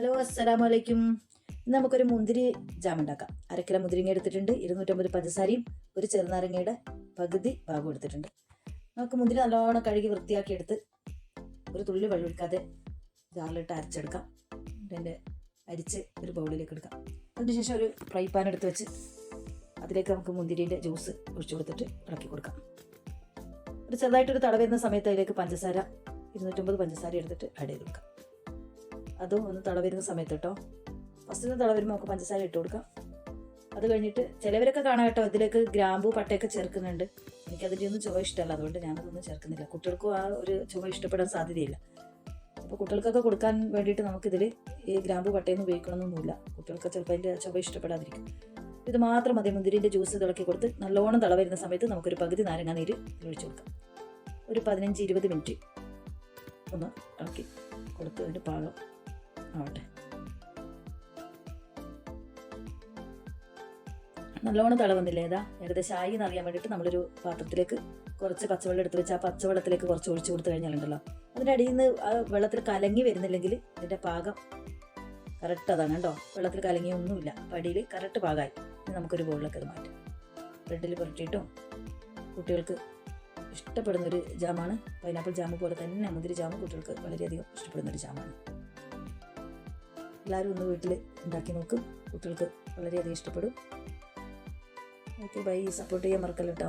Hello അസ്സലാമു അലൈക്കും ഇന്ന് നമുക്കൊരു മുന്തിരി ജാം ഉണ്ടാക്കാം. അരക്കിലോ മുന്തിരിങ്ങ എടുത്തിട്ടുണ്ട് ഇരുന്നൂറ്റമ്പത് പഞ്ചസാരയും ഒരു ചെറുനാരങ്ങയുടെ പകുതി ഭാഗം എടുത്തിട്ടുണ്ട്. നമുക്ക് മുന്തിരി നല്ലോണം കഴുകി വൃത്തിയാക്കി എടുത്ത് ഒരു തുള്ളി വെള്ളം എടുക്കാതെ ജാറിലിട്ട് അരച്ചെടുക്കാം. പിന്നെ അരിച്ച് ഒരു ബൗളിലേക്ക് എടുക്കാം. അതിനുശേഷം ഒരു ഫ്രൈ പാൻ എടുത്ത് വെച്ച് അതിലേക്ക് നമുക്ക് മുന്തിരിന്റെ ജ്യൂസ് ഒഴിച്ചു കൊടുത്തിട്ട് ഇളക്കി കൊടുക്കാം. ഒരു ചെറുതായിട്ടൊരു തട വരുന്ന സമയത്ത് അതിലേക്ക് പഞ്ചസാര ഇരുന്നൂറ്റമ്പത് പഞ്ചസാര എടുത്തിട്ട് ആഡ് ചെയ്ത് കൊടുക്കാം. അതും ഒന്ന് തള വരുന്ന സമയത്ത് കേട്ടോ ഫസ്റ്റ് തള വരുമ്പോൾ നമുക്ക് പഞ്ചസാര ഇട്ട് കൊടുക്കാം. അത് കഴിഞ്ഞിട്ട് ചിലവരൊക്കെ കാണാം കേട്ടോ ഇതിലേക്ക് ഗ്രാമ്പു പട്ടയൊക്കെ ചേർക്കുന്നുണ്ട്. എനിക്കതിന്റെ ഒന്നും ചുവ ഇഷ്ടമല്ല അതുകൊണ്ട് ഞാനതൊന്നും ചേർക്കുന്നില്ല. കുട്ടികൾക്കും ആ ഒരു ചുവ ഇഷ്ടപ്പെടാൻ സാധ്യതയില്ല. അപ്പോൾ കുട്ടികൾക്കൊക്കെ കൊടുക്കാൻ വേണ്ടിയിട്ട് നമുക്കിതിൽ ഈ ഗ്രാമ്പു പട്ടയൊന്നും ഉപയോഗിക്കണമെന്നൊന്നുമില്ല കുട്ടികൾക്ക് ചിലപ്പോൾ അതിന്റെ ചുവ ഇഷ്ടപ്പെടാതിരിക്കും. ഇത് മാത്രം മതി മുന്തിരിന്റെ ജ്യൂസ് തിളക്കി കൊടുത്ത് നല്ലോണം തള വരുന്ന സമയത്ത് നമുക്കൊരു പകുതി നാരങ്ങ നീര് ഒഴിച്ചു കൊടുക്കാം. ഒരു പതിനഞ്ച് ഇരുപത് മിനിറ്റ് ഒന്ന് ഇളക്കി കൊടുത്ത് അതിന്റെ പാകം. ആവട്ടെ. നല്ലോണം തള വന്നില്ലേ ഏതാ? ഏകദേശം ആയി എന്നറിയാൻ വേണ്ടിയിട്ട് നമ്മളൊരു പാത്രത്തിലേക്ക് കുറച്ച് പച്ചവെള്ളം എടുത്ത് വെച്ച് ആ പച്ചവെള്ളത്തിലേക്ക് കുറച്ച് ഒഴിച്ചു കൊടുത്തു കഴിഞ്ഞാലുണ്ടല്ലോ. അതിന്റെ അടിയിൽ നിന്ന് വെള്ളത്തിൽ കലങ്ങി വരുന്നില്ലെങ്കിൽ ഇതിന്റെ പാകം കറക്റ്റ് അതാണ് കേട്ടോ. വെള്ളത്തിൽ കലങ്ങി ഒന്നുമില്ല. പടിയിൽ കറക്റ്റ് പാകമായി. നമുക്കൊരു ബോളിലൊക്കെ അത് മാറ്റാം. ബ്രെഡിൽ പുരട്ടിയിട്ടും കുട്ടികൾക്ക് ഇഷ്ടപ്പെടുന്നൊരു ജാമാണ്. പൈനാപ്പിൾ ജാമ് പോലെ തന്നെ മുന്തിരി ജാമ് കുട്ടികൾക്ക് വളരെയധികം ഇഷ്ടപ്പെടുന്നൊരു ജാമാണ് എല്ലാവരും ഒന്ന് വീട്ടിൽ ഉണ്ടാക്കി നോക്കും. കുട്ടികൾക്ക് വളരെയധികം ഇഷ്ടപ്പെടും. ഓക്കെ ബൈ സപ്പോർട്ട് ചെയ്യാൻ മറക്കല്ലോ കേട്ടോ